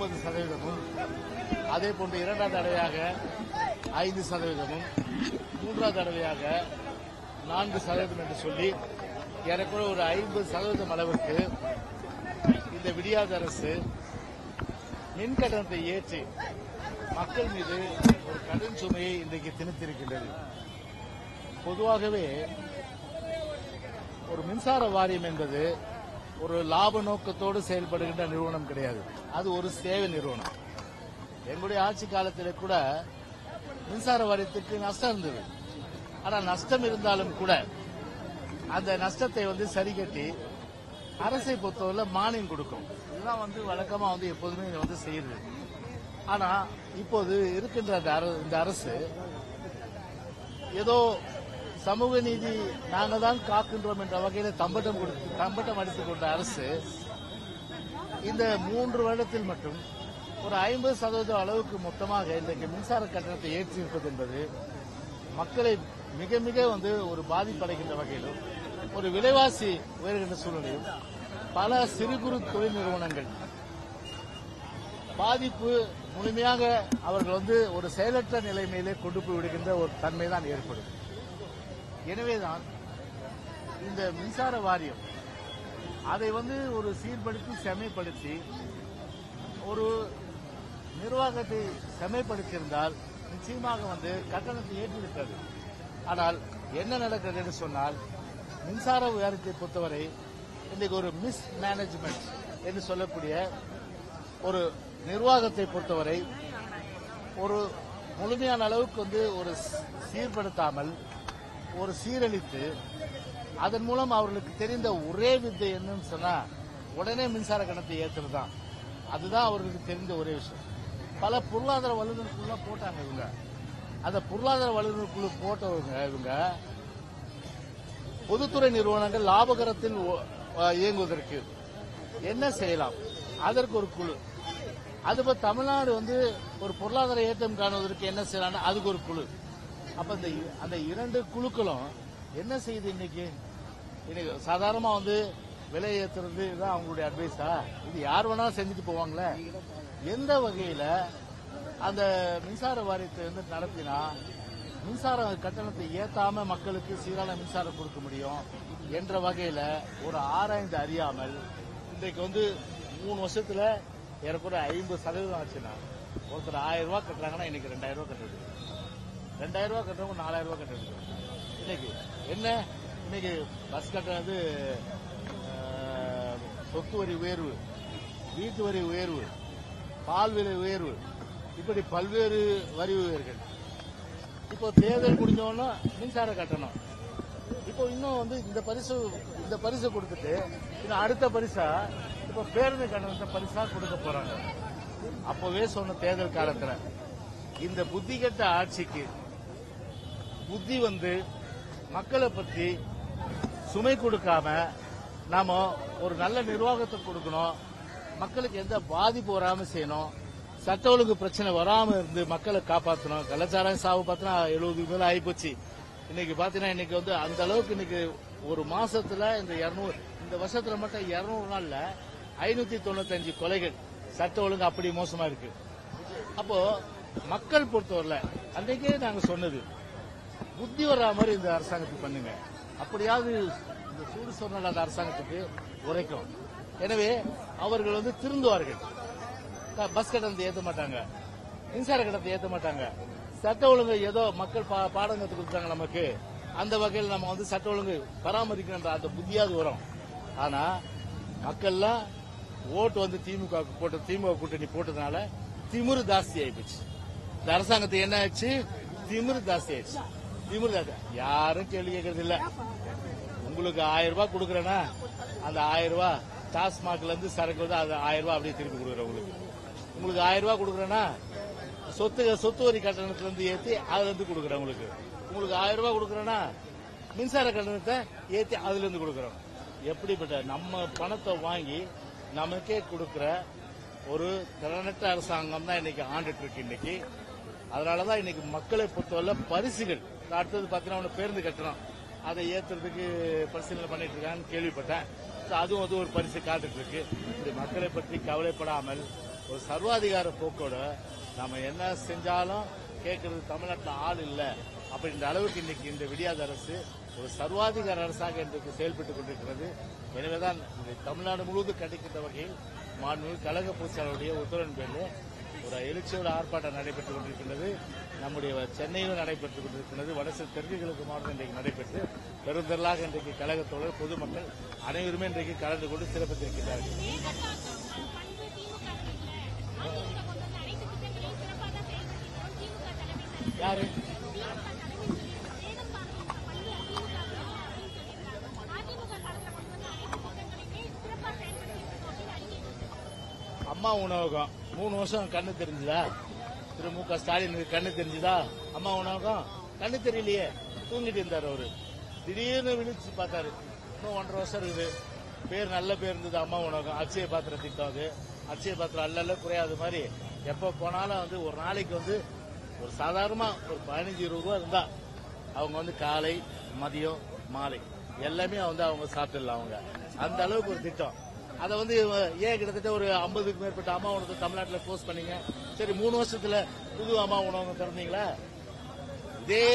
முப்பது சதவீதமும் அதே போன்று இரண்டாம் தடவையாக ஐந்து சதவீதமும் மூன்றாம் தடவையாக நான்கு சதவீதம் என்று சொல்லி ஏறக்குறை ஒரு ஐம்பது சதவீதம் அளவுக்கு இந்த விடியாத அரசு மின்கட்டணத்தை ஏற்றி மக்கள் மீது ஒரு கடன் சுமையை இன்றைக்கு திணித்திருக்கின்றது. பொதுவாகவே ஒரு மின்சார வாரியம் என்பது ஒரு லாப நோக்கத்தோடு செயல்படுகின்ற நிறுவனம் கிடையாது. அது ஒரு சேவை நிறுவனம். எங்களுடைய ஆட்சி காலத்தில் கூட மின்சார வாரியத்துக்கு நஷ்டம் இருந்தது. ஆனால் நஷ்டம் இருந்தாலும் கூட அந்த நஷ்டத்தை வந்து சரி கட்டி அரசை பொறுத்தவரை மானியம் கொடுக்கும். இதுதான் வந்து வழக்கமாக வந்து எப்போதுமே இதை வந்து செய்யுது. ஆனால் இப்போது இருக்கின்ற அந்த இந்த அரசு ஏதோ சமூக நீதி நாங்கள் தான் காக்கின்றோம் என்ற வகையில் தம்பட்டம் கொடுத்து தம்பட்டம் அடித்துக் கொண்ட அரசு இந்த மூன்று வருடத்தில் மட்டும் ஒரு ஐம்பது சதவீதம் அளவுக்கு மொத்தமாக இன்றைக்கு மின்சார கட்டணத்தை ஏற்றியிருப்பது என்பது மக்களை மிக மிக வந்து ஒரு பாதிப்படைகின்ற வகையிலும் ஒரு விலைவாசி உயர்கின்ற சூழ்நிலையும் பல சிறு குறு தொழில் நிறுவனங்கள் பாதிப்பு முழுமையாக அவர்கள் வந்து ஒரு செயலற்ற நிலைமையிலே கொண்டு போய் விடுகின்ற ஒரு தன்மை தான் ஏற்படும் எனவேதான் இந்த மின்சார வாரியம் அதை வந்து ஒரு சீர்படுத்தி செமைப்படுத்தி ஒரு நிர்வாகத்தை செமைப்படுத்தியிருந்தால் நிச்சயமாக வந்து கட்டணத்தை ஏற்றிருக்காது. ஆனால் என்ன நடக்கிறது என்று சொன்னால் மின்சார வாரியத்தை பொறுத்தவரை இன்றைக்கு ஒரு மிஸ் மேனேஜ்மெண்ட் என்று சொல்லக்கூடிய ஒரு நிர்வாகத்தை பொறுத்தவரை ஒரு முழுமையான அளவுக்கு வந்து ஒரு சீர்படுத்தாமல் ஒரு சீரழித்து அதன் மூலம் அவர்களுக்கு தெரிந்த ஒரே வித்தை என்னன்னு சொன்னா உடனே மின்சார கணத்தை ஏற்றுறது தான் அதுதான் அவர்களுக்கு தெரிந்த ஒரே விஷயம். பல பொருளாதார வல்லுநருக்குள்ள போட்டாங்க இவங்க. அந்த பொருளாதார வல்லுநருக்குள்ள போட்டவங்க இவங்க பொதுத்துறை நிறுவனங்கள் லாபகரத்தில் இயங்குவதற்கு என்ன செய்யலாம்? அதற்கு ஒரு குழு. அதுபோல் தமிழ்நாடு வந்து ஒரு பொருளாதார ஏற்றம் காணுவதற்கு என்ன செய்யலாம் அதுக்கு ஒரு குழு. அப்ப இந்த அந்த இரண்டு குழுக்களும் என்ன செய்யுது இன்னைக்கு? இன்னைக்கு சாதாரணமா வந்து விலை ஏத்துறது தான் அவங்களுடைய அட்வைஸா இது யார் வேணாலும் செஞ்சுட்டு போவாங்களே? எந்த வகையில அந்த மின்சார வாரியத்தை வந்து நடத்தினா மின்சார கட்டணத்தை ஏத்தாம மக்களுக்கு சீரான மின்சாரம் கொடுக்க முடியும் என்ற வகையில ஒரு ஆராய்ந்து அறியாமல் இன்றைக்கு வந்து மூணு வருஷத்துல ஏறக்குறைய ஐம்பது சதவீதம் ஆச்சுன்னா ஒருத்தர் ஆயிரம் ரூபாய் கட்டுறாங்கன்னா இன்னைக்கு ரெண்டாயிரம் ரூபாய் கட்டுறது. ரெண்டாயிரம் ரூபாய் கட்டுறவங்க நாலாயிரம் ரூபாய் கட்டுறது இன்னைக்கு என்ன? இன்னைக்கு பஸ் கட்டுறது சொத்து வரி உயர்வு வீட்டு வரி உயர்வு பால் விலை உயர்வு இப்படி பல்வேறு வரி உயர்கள். இப்போ தேர்தல் முடிஞ்சோன்னா மின்சார கட்டணம். இப்போ இன்னும் வந்து இந்த பரிசு இந்த பரிசு கொடுத்துட்டு இன்னும் அடுத்த பரிசா இப்போ பேருந்து கட்டணத்தை பரிசா கொடுக்க போறாங்க. அப்பவே சொன்ன தேர்தல் காலத்துல இந்த புத்தி கெட்ட ஆட்சிக்கு புத்தி வந்து மக்களை பற்றி சுமை கொடுக்காம நாம ஒரு நல்ல நிர்வாகத்தை கொடுக்கணும். மக்களுக்கு எந்த பாதிப்பு வராம செய்யணும். சட்ட ஒழுங்கு பிரச்சனை வராம இருந்து மக்களை காப்பாற்றணும் கலாச்சாரம் சாவு பார்த்தா எழுபதுக்கு மேல ஆகிப்போச்சு இன்னைக்கு பாத்தீங்கன்னா இன்னைக்கு வந்து அந்த அளவுக்கு இன்னைக்கு ஒரு மாசத்துல இந்த இரநூறு இந்த வருஷத்துல மட்டும் இருநூறு நாள்ல ஐநூத்தி தொண்ணூத்தஞ்சு கொலைகள். சட்ட ஒழுங்கு அப்படி மோசமா இருக்கு. அப்போ மக்கள் பொறுத்தவரையில அன்றைக்கே நாங்க சொன்னது புத்தி வர்ற மாதிரி இந்த அரசாங்கத்துக்கு பண்ணுங்க. அப்படியாவது இந்த சூடு சொன்ன அந்த அரசாங்கத்துக்கு உரைக்கும். எனவே அவர்கள் வந்து திருந்துவார்கள். பஸ் கட்டணத்தை ஏற்ற மாட்டாங்க. மின்சார கட்டணத்தை ஏற்ற மாட்டாங்க. சட்ட ஒழுங்கு ஏதோ மக்கள் பா- பாடம் கற்றுக் கொடுத்தாங்க நமக்கு. அந்த வகையில் நம்ம வந்து சட்ட ஒழுங்கு பராமரிக்கணுன்ற அந்த புத்தியாவது வரும். ஆனா மக்கள்லாம் ஓட்டு வந்து திமுக போட்டு போட்ட திமுக கூட்டணி போட்டதுனால திமிரு ஜாஸ்தி ஆயிப்போச்சு. இந்த அரசாங்கத்தை என்ன ஆச்சு திமிரு ஜாஸ்தி ஆயிடுச்சு. திமிரு யாரும் கேள்வி கேட்கறது இல்ல உங்களுக்கு ஆயிரம் ரூபாய் கொடுக்கறேன்னா அந்த ஆயிரம் ரூபாய் டாஸ்மாக்ல இருந்து சரக்கு வந்து அது ஆயிரம் ரூபாய் அப்படியே திருப்பி கொடுக்குறேன் உங்களுக்கு. உங்களுக்கு ஆயிரம் ரூபாய் கொடுக்குறேன்னா சொத்து சொத்து வரி கட்டணத்துல இருந்து ஏத்தி அதுல இருந்து கொடுக்குறேன் உங்களுக்கு. உங்களுக்கு ஆயிரம் ரூபாய் கொடுக்குறேன்னா மின்சார கட்டணத்தை ஏத்தி அதுல இருந்து கொடுக்குறோம் எப்படிப்பட்ட நம்ம பணத்தை வாங்கி நமக்கே கொடுக்குற ஒரு திறனற்ற அரசாங்கம் தான் இன்னைக்கு ஆண்டுட்டு இருக்கு இன்னைக்கு. அதனாலதான் இன்னைக்கு மக்களை பொறுத்தவரை பரிசுகள். அடுத்தது பாத்தீங்கன்னா ஒண்ணு பேருந்து கட்டணம். அதை ஏத்துறதுக்கு பரிசீலனை பண்ணிட்டு இருக்காங்கன்னு கேள்விப்பட்டேன். அதுவும் வந்து ஒரு பரிசு காத்துட்டு இருக்கு இப்படி மக்களை பற்றி கவலைப்படாமல் ஒரு சர்வாதிகார போக்கோட நம்ம என்ன செஞ்சாலும் கேட்கறது தமிழ்நாட்டில் ஆள் இல்லை. அப்படின்ற அளவுக்கு இன்னைக்கு இந்த விடியாத அரசு ஒரு சர்வாதிகார அரசாக இன்றைக்கு செயல்பட்டுக் கொண்டிருக்கிறது. எனவேதான் இந்த தமிழ்நாடு முழுவதும் கிடைக்கின்ற வகையில் மாண்பு கழக பொதுச்செயலாளருடைய உத்தரவின் பேரில் ஒரு எழுச்சியோட ஆர்ப்பாட்டம் நடைபெற்றுக் கொண்டிருக்கின்றது. நம்முடைய சென்னையிலும் நடைபெற்றுக் கொண்டிருக்கின்றது. வடசு தெற்குகளுக்கு மாவட்டம் இன்றைக்கு நடைபெற்று பெருந்திரளாக இன்றைக்கு கழகத்தோழர் பொதுமக்கள் அனைவருமே இன்றைக்கு கலந்து கொண்டு சிறப்பித்திருக்கிறார்கள் யாரு? அம்மா உணவகம். மூணு வருஷம் கண்ணு தெரிஞ்சுதா? திரு மு க. ஸ்டாலினுக்கு கண்ணு தெரிஞ்சுதா? அம்மா உணவகம்? கண்ணு தெரியலையே. தூங்கிட்டு இருந்தார் அவரு. திடீர்னு விழிச்சு பார்த்தாரு. இன்னும் ஒன்றரை வருஷம் இருக்குது. பேர் நல்ல பேர் இருந்தது அம்மா உணவகம். அச்சய பாத்திர திட்டம் அது. அச்சய பாத்திரம் அல்ல குறையாத மாதிரி. எப்ப போனாலும் வந்து ஒரு நாளைக்கு வந்து ஒரு சாதாரணமா ஒரு பதினஞ்சு இருபது ரூபா இருந்தா அவங்க வந்து காலை மதியம் மாலை. எல்லாமே வந்து அவங்க சாப்பிடலாம் அவங்க. அந்த அளவுக்கு ஒரு திட்டம். அதை வந்து ஏன் கிட்டத்தட்ட ஒரு ஐம்பதுக்கு மேற்பட்ட அம்மா உணவு தமிழ்நாட்டில் க்ளோஸ் பண்ணீங்க? சரி மூணு வருஷத்துல புது அம்மா உணவகம் திறந்தீங்களா? இதே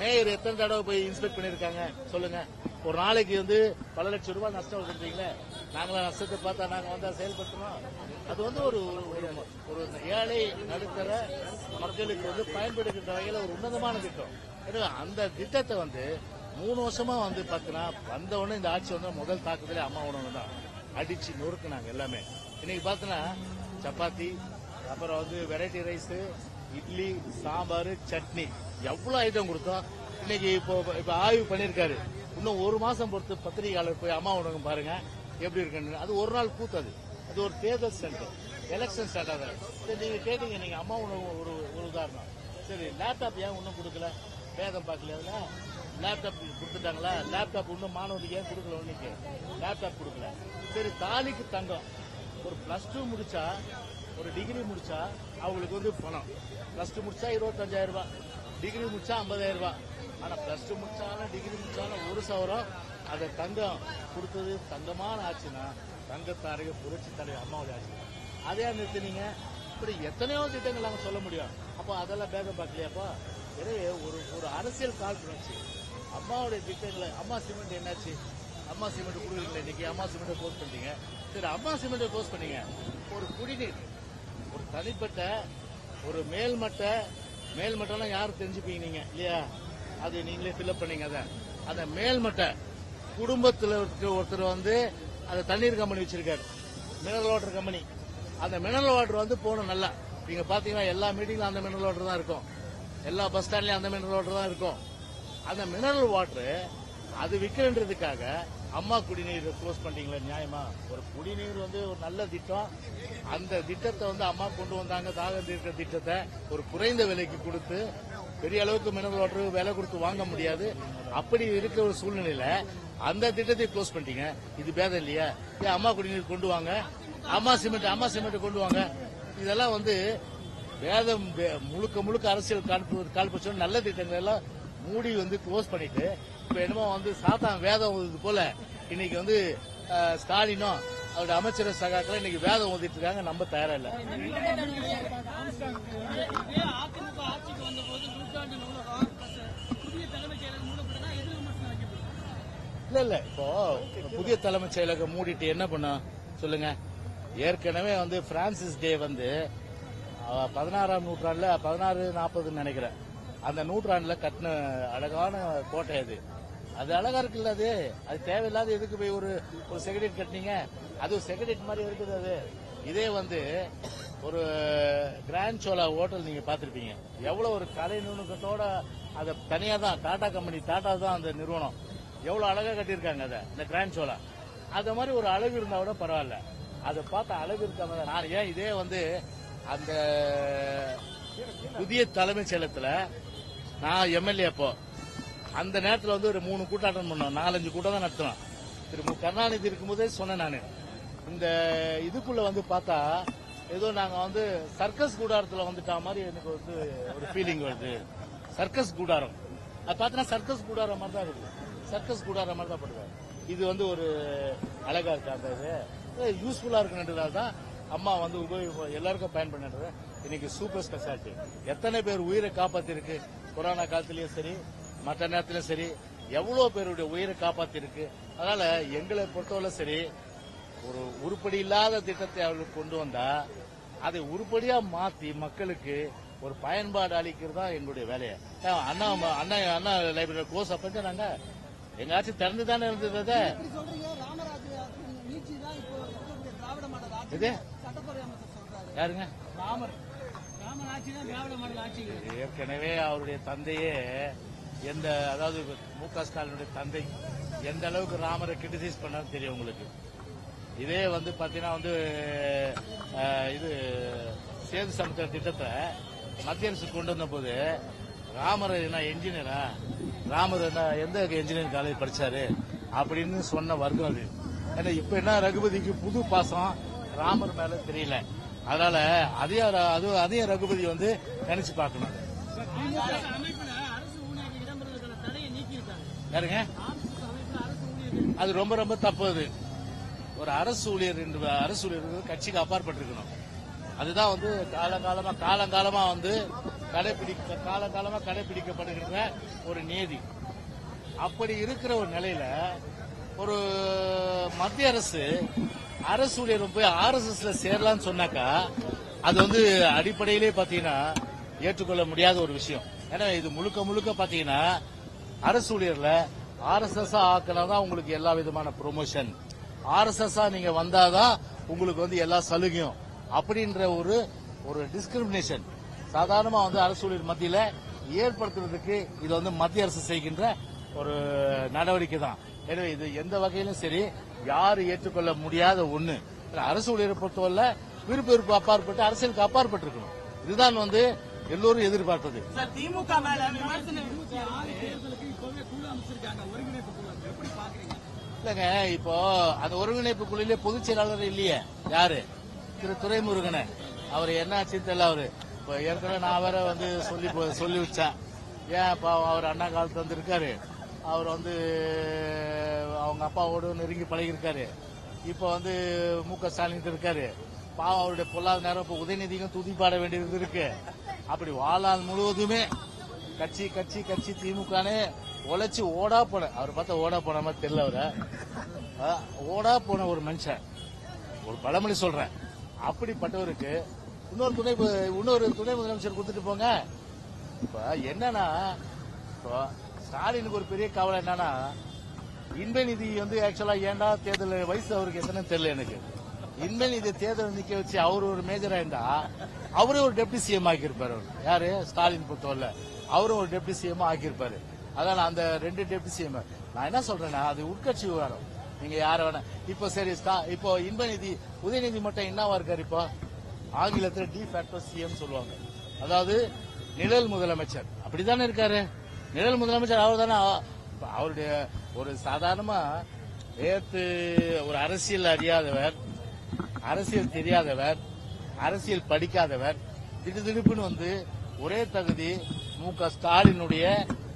மேயர் எத்தனை தடவை போய் இன்ஸ்பெக்ட் பண்ணியிருக்காங்க? சொல்லுங்க. ஒரு நாளைக்கு வந்து பல லட்சம் ரூபாய் நஷ்டம் வருதுன்றீங்களே நாங்களாம் நஷ்டத்தை பார்த்தா நாங்க வந்தால் செயல்படுத்தணும். அது வந்து ஒரு ஒரு ஏழை நடுத்தர மக்களுக்கு வந்து பயன்படுகின்ற வகையில் ஒரு உன்னதமான திட்டம். எனவே அந்த திட்டத்தை வந்து மூணு வருஷமா வந்து பாத்தீங்கன்னா வந்த உடனே இந்த ஆட்சி வந்து முதல் தாக்குதலே அம்மா உணவு தான் அடிச்சு நொறுக்குனாங்க எல்லாமே. இன்னைக்கு பார்த்தோன்னா சப்பாத்தி அப்புறம் வந்து வெரைட்டி ரைஸ் இட்லி சாம்பார் சட்னி. எவ்வளவு ஐட்டம் கொடுத்தோம் இன்னைக்கு இப்போ இப்ப ஆய்வு பண்ணிருக்காரு இன்னும் ஒரு மாசம் பொறுத்து பத்திரிகையாளர் போய் அம்மா உணவகம் பாருங்க. எப்படி இருக்குன்னு. அது ஒரு நாள் கூத்தாது. அது ஒரு தேர்தல் சென்டர் எலெக்ஷன் சென்டர் தான் சரி, நீங்க கேட்டீங்க நீங்க அம்மா உணவு ஒரு ஒரு உதாரணம். சரி லேப்டாப் ஏன் ஒன்றும் கொடுக்கல? வேதம் பார்க்கல அதுல லேப்டாப் கொடுத்துட்டாங்களா? லேப்டாப் இன்னும் மாணவர்களுக்கு ஏன் கொடுக்கல இன்னைக்கு லேப்டாப் கொடுக்கல. சரி தாலிக்கு தங்கம். ஒரு பிளஸ் டூ முடிச்சா ஒரு டிகிரி முடிச்சா அவங்களுக்கு வந்து பணம். பிளஸ் டூ முடிச்சா இருபத்தஞ்சாயிரம் ரூபாய். டிகிரி முடிச்சா ஐம்பதாயிரம் ரூபாய். ஆனா பிளஸ் டூ முடிச்சாலும் டிகிரி முடிச்சாலும் ஒரு சவரம். அதை தங்கம் கொடுத்தது தங்கமான ஆச்சுன்னா தங்கத்தாரைய புரட்சி தலைவர் அம்மாவுடைய ஆச்சு அதே நிறுத்தினீங்க. இப்படி எத்தனையோ திட்டங்கள் நாங்கள் சொல்ல முடியும். அப்போ அதெல்லாம் பேதம் பார்க்கலையாப்பா? எனவே ஒரு ஒரு அரசியல் காழ்ப்புணர்ச்சி. அம்மாவுடைய திட்டங்களை அம்மா சிமெண்ட் என்னாச்சு? அம்மா சிமெண்ட் கொடுக்குறீங்களா இன்னைக்கு. அம்மா சிமெண்ட் போஸ்ட் பண்ணிட்டீங்க. சரி அம்மா சிமெண்ட் போஸ்ட் பண்ணீங்க. ஒரு குடிநீர் ஒரு தனிப்பட்ட ஒரு மேல்மட்ட மேல்மட்டம்லாம் யாரும் தெரிஞ்சுப்பீங்க நீங்க இல்லையா? அது நீங்களே ஃபில்அப் பண்ணீங்க அதை. அந்த மேல்மட்ட குடும்பத்தில் ஒருத்தர் வந்து அந்த தண்ணீர் கம்பெனி வச்சிருக்காரு. மினரல் வாட்டர் கம்பெனி அந்த மினரல் வாட்டர் வந்து போகணும் நல்லா. நீங்க பாத்தீங்கன்னா எல்லா மீட்டிங்ல அந்த மினரல் வாட்டர் தான் இருக்கும். எல்லா பஸ் ஸ்டாண்ட்லயும் அந்த மினரல் வாட்டர் தான் இருக்கும். அந்த மினரல் வாட்டரு அது விற்கிறன்றதுக்காக அம்மா குடிநீர் க்ளோஸ் பண்ணீங்களா நியாயமா? ஒரு குடிநீர் வந்து ஒரு நல்ல திட்டம். அந்த திட்டத்தை வந்து அம்மா கொண்டு வந்தாங்க தாகம் தீர்க்கிற திட்டத்தை ஒரு குறைந்த விலைக்கு கொடுத்து பெரிய அளவுக்கு மினரல் வாட்டர் விலை கொடுத்து வாங்க முடியாது. அப்படி இருக்கிற ஒரு சூழ்நிலையில அந்த திட்டத்தை க்ளோஸ் பண்ணிட்டீங்க. இது பேதம் இல்லையா? அம்மா குடிநீர் கொண்டு வாங்க. அம்மா சிமெண்ட் அம்மா சிமெண்ட் கொண்டு வாங்க. இதெல்லாம் வந்து வேதம் முழுக்க முழுக்க அரசியல் காழ்ப்பு காழ்ப்பு நல்ல திட்டங்கள் எல்லாம் மூடி வந்து க்ளோஸ் பண்ணிட்டு இப்ப என்னமோ வந்து சாத்தான் வேதம் ஓதுது போல. இன்னைக்கு வந்து ஸ்டாலினும் அவருடைய அமைச்சர் சகாக்கள் இன்னைக்கு வேதம் ஓதிட்டு இருக்காங்க. நம்ம தயாரா இல்ல. இல்ல இல்ல. இப்போ புதிய தலைமைச் செயலகம் மூடிட்டு என்ன பண்ணும் சொல்லுங்க. ஏற்கனவே வந்து பிரான்சிஸ் டே வந்து பதினாறாம் நூற்றாண்டுல பதினாறு நாற்பதுன்னு நினைக்கிறேன். அந்த நூற்றாண்டுல கட்டின அழகான கோட்டை அது. அது அழகா இருக்குல்ல அது? அது தேவையில்லாத எதுக்கு போய் ஒரு ஒரு செக்ரட்டரி கட்டினீங்க? அது ஒரு செக்ரட்டரி மாதிரி இருக்குது அது. இதே வந்து ஒரு கிராண்ட் சோலா ஹோட்டல் நீங்க பாத்திருப்பீங்க எவ்வளவு ஒரு கலை நுணுக்கத்தோட அதை தனியா தான் டாடா கம்பெனி டாடா தான் அந்த நிறுவனம். எவ்வளவு அழகா கட்டியிருக்காங்க அதை இந்த கிராண்ட் சோலா அது மாதிரி ஒரு அழகு இருந்தா கூட பரவாயில்ல. அதை பார்த்த அழகு இருக்காம நான் ஏன் இதே வந்து அந்த புதிய தலைமைச் செயலத்துல நான் எம்எல்ஏ அப்போ. அந்த நேரத்தில் வந்து ஒரு மூணு கூட்டம் அட்டன் பண்ணோம். நாலஞ்சு கூட்டம் தான் நடத்தினோம். திரு மு. கருணாநிதி இருக்கும்போதே சொன்னேன் நான். இந்த இதுக்குள்ள வந்து பார்த்தா ஏதோ நாங்கள் வந்து சர்க்கஸ் கூடாரத்தில் வந்துட்டா மாதிரி எனக்கு வந்து ஒரு ஃபீலிங் வருது. சர்க்கஸ் கூடாரம். அது பார்த்தீங்கன்னா சர்க்கஸ் கூடாரம் மாதிரி தான் இருக்குது. சர்க்கஸ் கூடாரம் மாதிரி தான் படுவேன் இது வந்து ஒரு அழகா இருக்கு அந்த இது? யூஸ்ஃபுல்லாக இருக்குன்றதால தான் அம்மா வந்து உபயோக எல்லாருக்கும் பயன்படுறது இன்னைக்கு சூப்பர் ஸ்பெஷாலிட்டி எத்தனை பேர் உயிரை காப்பாத்திருக்கு? கொரோனா காலத்திலயும் சரி மற்ற நேரத்திலும் சரி எவ்வளவு பேருடைய உயிரை காப்பாத்திருக்கு. அதனால எங்களை பொறுத்தவரை சரி ஒரு உருப்படி இல்லாத திட்டத்தை அவர்கள் கொண்டு வந்தா அதை உருப்படியா மாத்தி மக்களுக்கு ஒரு பயன்பாடு அளிக்கிறது தான் எங்களுடைய வேலையை. அண்ணா அண்ணா அண்ணா லைப்ரரி கோர்ஸ் அப்ப நாங்க எங்க ஆட்சி திறந்து தானே இருந்தது இது? யாருங்க? ராமர். ஏற்கனவே அவருடைய தந்தையே எந்த அதாவது மு க ஸ்டாலினுடைய தந்தை எந்த அளவுக்கு ராமரை கிரிட்டிசைஸ் பண்ணாரு தெரியும் உங்களுக்கு. இதே வந்து பாத்தீங்கன்னா வந்து இது சேது சமுத்திர திட்டத்தை மத்திய அரசு கொண்டு வந்த போது ராமர் என்ன என்ஜினியரா ராமர் என்ன எந்த என்ஜினியரிங் காலேஜ் படிச்சாரு? அப்படின்னு சொன்ன வர்க்கம் அது. ஏன்னா இப்ப என்ன ரகுபதிக்கு புது பாசம் ராமர் மேல தெரியல. அதனால அதையும் அது அதையும் ரகுபதி வந்து நினைச்சு பார்க்கணும். யாருங்க? அது ரொம்ப ரொம்ப தப்பு அது. ஒரு அரசு ஊழியர் என்று அரசு ஊழியர் கட்சிக்கு அப்பாற்பட்டிருக்கணும். அதுதான் வந்து காலங்காலமா காலங்காலமா வந்து கடைபிடிக்க காலங்காலமா கடைபிடிக்கப்படுகின்ற ஒரு நீதி. அப்படி இருக்கிற ஒரு நிலையில ஒரு மத்திய அரசு அரசு ஊழியர் போய் ஆர்எஸ்எஸ்ல சேரலாம்னு சொன்னாக்கா அது வந்து அடிப்படையிலே பாத்தீங்கன்னா ஏற்றுக்கொள்ள முடியாத ஒரு விஷயம். ஏன்னா இது முழுக்க முழுக்க பாத்தீங்கன்னா அரசு ஊழியர்ல ஆர்எஸ்எஸ் ஆக்கினாதான் உங்களுக்கு எல்லா விதமான ப்ரொமோஷன் ஆர்எஸ்எஸ் நீங்க வந்தாதான் உங்களுக்கு வந்து எல்லா சலுகையும். அப்படின்ற ஒரு ஒரு டிஸ்கிரிமினேஷன் சாதாரணமா வந்து அரசு ஊழியர் மத்தியில ஏற்படுத்துறதுக்கு இது வந்து மத்திய அரசு செய்கின்ற ஒரு நடவடிக்கை தான். எனவே இது எந்த வகையிலும் சரி யாரு ஏற்றுக்கொள்ள முடியாத ஒண்ணு. அரசு ஊழியரை பொறுத்தவரை விருப்ப விருப்ப அப்பாற்பட்டு அரசியலுக்கு அப்பாற்பட்டு இருக்கணும் இதுதான் வந்து எல்லோரும் எதிர்பார்த்தது. திமுக இல்லங்க இப்போ அந்த ஒருங்கிணைப்பு குழுவிலே பொதுச் செயலாளர் இல்லையே. யாரு? திரு துரைமுருகன். அவர் என்ன ஆச்சுன்னு தெரியல அவரு. இப்போ ஏற்கனவே நான் வேற வந்து சொல்லி சொல்லி வச்சேன். ஏன் இப்போ அவர் அண்ணா காலத்துல வந்து இருக்காரு. அவர் வந்து அவங்க அப்பாவோட நெருங்கி பழகியிருக்காரு. இப்போ வந்து மு க ஸ்டாலின் இருக்காரு. பாவம் அவருடைய பொல்லாத நேரம் இப்போ உதயநிதிக்கும் துதிப்பாட வேண்டியது இருக்கு. அப்படி வாழ்நாள் முழுவதுமே கட்சி கட்சி கட்சி திமுகனே உழைச்சி ஓடா போன அவர் பார்த்தா ஓடா போன மாதிரி தெரியல அவரை. ஓடா போன ஒரு மனுஷன். ஒரு பழமொழி சொல்றேன். அப்படிப்பட்டவருக்கு இன்னொரு துணை இன்னொரு துணை முதலமைச்சர் கொடுத்துட்டு போங்க. இப்ப என்னன்னா இப்போ ஸ்டாலினுக்கு ஒரு பெரிய கவலை என்னன்னா இன்ப நிதி வந்து ஆக்சுவலா ஏண்டா தேர்தல் வயசு அவருக்கு எத்தனை தெரியல எனக்கு. இன்ப நிதி தேர்தல் நிக்க வச்சு அவர் ஒரு மேஜரா இருந்தா அவரே ஒரு டெப்டி சிஎம் ஆக்கியிருப்பாரு அவர். யாரு? ஸ்டாலின் பொறுத்தவரை அவரும் ஒரு டெப்டி சிஎம் ஆக்கியிருப்பாரு. அதான் அந்த ரெண்டு டெப்டி சிஎம் நான் என்ன சொல்றேன்னா அது உட்கட்சி விவகாரம். நீங்க யார வேணா இப்போ சரி ஸ்டா- இப்போ இன்ப நிதி உதயநிதி மட்டும் என்னவா இருக்காரு இப்போ? ஆங்கிலத்தில் டி ஃபேக்டோ சிஎம் சொல்லுவாங்க. அதாவது நிழல் முதலமைச்சர். அப்படித்தானே இருக்காரு? நிழல் முதலமைச்சர் அவர் தானே அவருடைய ஒரு சாதாரணமா நேற்று ஒரு அரசியல் அறியாதவர் அரசியல் தெரியாதவர் அரசியல் படிக்காதவர் திடுதிடுப்புன்னு வந்து ஒரே தகுதி மு க ஸ்டாலினுடைய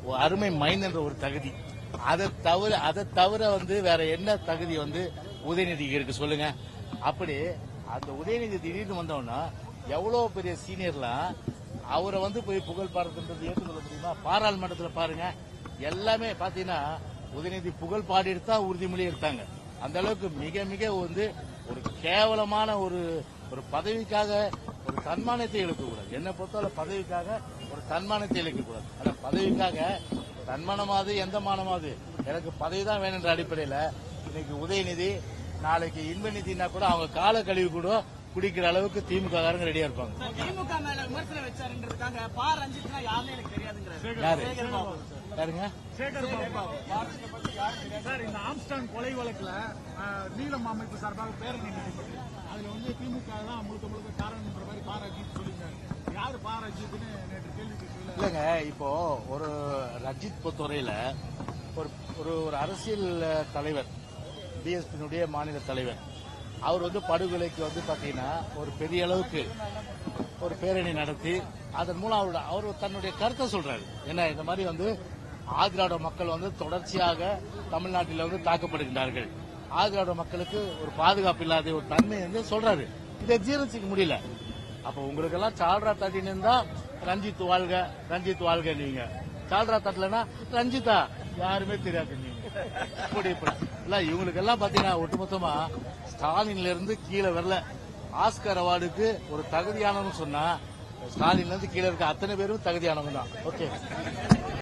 ஒரு அருமை மைன் என்ற ஒரு தகுதி. அதை தவிர அதை தவிர வந்து வேற என்ன தகுதி வந்து உதயநிதிக்கு இருக்கு சொல்லுங்க. அப்படி அந்த உதயநிதி திடீர்னு வந்தோம்னா எவ்வளவு பெரிய சீனியர்லாம் அவரை வந்து போய் புகழ் பாடுறதுன்றது ஏற்றுக்கொள்ள முடியுமா? பாராளுமன்றத்தில் பாருங்க. எல்லாமே பாத்தீங்கன்னா உதயநிதி புகழ் பாடிட்டு தான் உறுதிமொழி எடுத்தாங்க. அந்த அளவுக்கு மிக மிக வந்து ஒரு கேவலமான ஒரு ஒரு பதவிக்காக ஒரு தன்மானத்தை இழக்கக்கூடாது. என்னை பொறுத்தவரை பதவிக்காக ஒரு தன்மானத்தை இழக்கக்கூடாது. ஆனா பதவிக்காக தன்மானமாவது எந்த மானமாவது எனக்கு பதவி தான் வேணுன்ற அடிப்படையில் இன்னைக்கு உதயநிதி நாளைக்கு இன்பநிதினா கூட அவங்க கால கழிவு கூட குடிக்கிற அளவுக்கு திமுக காரங்க ரெடியா இருப்பாங்க. திமுக மேல விமர்சனம் வச்சாருன்றதுக்காக பா ரஞ்சித்னா யாருன்னு எனக்கு தெரியாதுங்கிறாரு. யாருங்க? சார் இந்த ஆம்ஸ்டாங் கொலை வழக்குல நீலம் அமைப்பு சார்பாக பேரணி நடைபெற்றது அதுல வந்து திமுக தான் முழுக்க முழுக்க காரணம்ன்ற மாதிரி பாராஜித் சொல்லியிருக்காரு. யாரு பாராஜித்னு நேற்று கேள்வி இல்லைங்க இப்போ ஒரு ரஜித் பொறுத்தவரையில ஒரு ஒரு ஒரு அரசியல் தலைவர் பிஎஸ்பியினுடைய மாநில தலைவர். அவர் வந்து படுகொலைக்கு வந்து பாத்தீங்கன்னா ஒரு பெரிய அளவுக்கு ஒரு பேரணி நடத்தி அதன் மூலம் அவரோட அவர் தன்னுடைய கருத்தை சொல்றாரு. ஏன்னா இந்த மாதிரி வந்து ஆதிராட மக்கள் வந்து தொடர்ச்சியாக தமிழ்நாட்டில் வந்து தாக்கப்படுகின்றார்கள். ஆதிராட மக்களுக்கு ஒரு பாதுகாப்பு இல்லாத ஒரு தன்மை வந்து சொல்றாரு. இதை ஜீரணிச்சிக்க முடியல. அப்ப உங்களுக்கெல்லாம் சால்ரா தட்டின்னு இருந்தா ரஞ்சித் வாழ்க ரஞ்சித் வாழ்க நீங்க. சால்ரா தட்டலனா ரஞ்சிதா யாருமே தெரியாது நீங்க. இப்படி இப்படி. இல்ல இவங்களுக்கெல்லாம் பாத்தீங்கன்னா ஒட்டுமொத்தமா ஸ்டாலின்ல இருந்து கீழே வரல. ஆஸ்கர் அவார்டுக்கு ஒரு தகுதியானவங்க சொன்னா ஸ்டாலின்ல இருந்து கீழே இருக்க அத்தனை பேரும் தகுதியானவங்க தான். ஓகே.